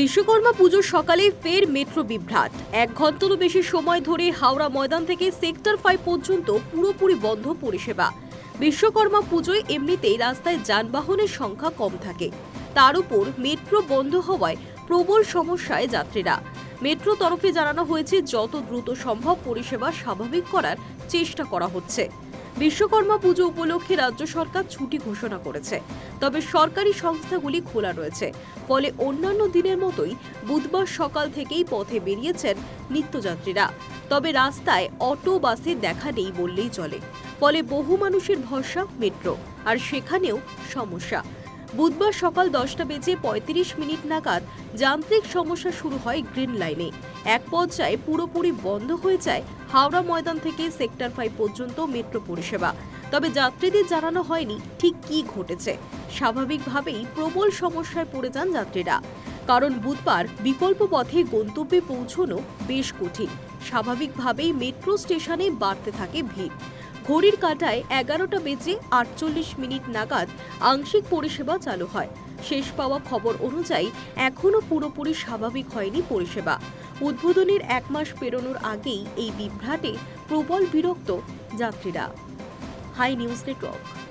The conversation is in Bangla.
বিশ্বকর্মা পুজোর সকালে ফের মেট্রো বিভ্রাট। এক ঘন্টারও বেশি সময় ধরে হাওড়া ময়দান থেকে সেক্টর ফাইভ পর্যন্ত পুরোপুরি বন্ধ পরিষেবা। বিশ্বকর্মা পুজোয় এমনিতেই রাস্তায় যানবাহনের সংখ্যা কম থাকে। তার উপর মেট্রো বন্ধ হওয়ায় প্রবল সমস্যায় যাত্রীরা। মেট্রো তরফে জানানো হয়েছে, যত দ্রুত সম্ভব পরিষেবা স্বাভাবিক করার চেষ্টা করা হচ্ছে। বিশ্বকর্মা পুজো উপলক্ষে রাজ্য সরকার ছুটি ঘোষণা করেছে। তবে সরকারি সংস্থাগুলি খোলা রয়েছে। ফলে অন্যান্য দিনের মতোই বুধবার সকাল থেকেই পথে বেরিয়েছেন নিত্যযাত্রীরা। তবে রাস্তায় অটো, বাসে দেখা নেই বললেই চলে। ফলে বহু মানুষের ভরসা, মেট্রো। আর সেখানেও সমস্যা। বুধবার সকাল দশটা বেজে পঁয়ত্রিশ মিনিট নাগাদ যান্ত্রিক সমস্যা শুরু হয় গ্রিন লাইনে। এক পর্যায়ে পুরোপুরি বন্ধ হয়ে যায় হাওড়া ময়দান থেকে সেক্টর ফাইভ পর্যন্ত মেট্রো পরিষেবা। তবে যাত্রীদের জানানো হয়নি ঠিক কী ঘটেছে। স্বাভাবিকভাবেই প্রবল সমস্যায় পড়ে যান যাত্রীরা। কারণ বুধবার বিকল্প পথে গন্তব্যে পৌঁছনো বেশ কঠিন। স্বাভাবিকভাবেই মেট্রো স্টেশনে বাড়তে থাকে ভিড়। ঘড়ির কাঁটায় এগারোটা বেজে আটচল্লিশ মিনিট নাগাদ আংশিক পরিষেবা চালু হয়। শেষ পাওয়া খবর অনুযায়ী, এখনও পুরোপুরি স্বাভাবিক হয়নি পরিষেবা। উদ্বোধনের এক মাস পেরোনোর আগেই এই বিভ্রাটে প্রবল বিরক্ত যাত্রীরা। Hi News Network.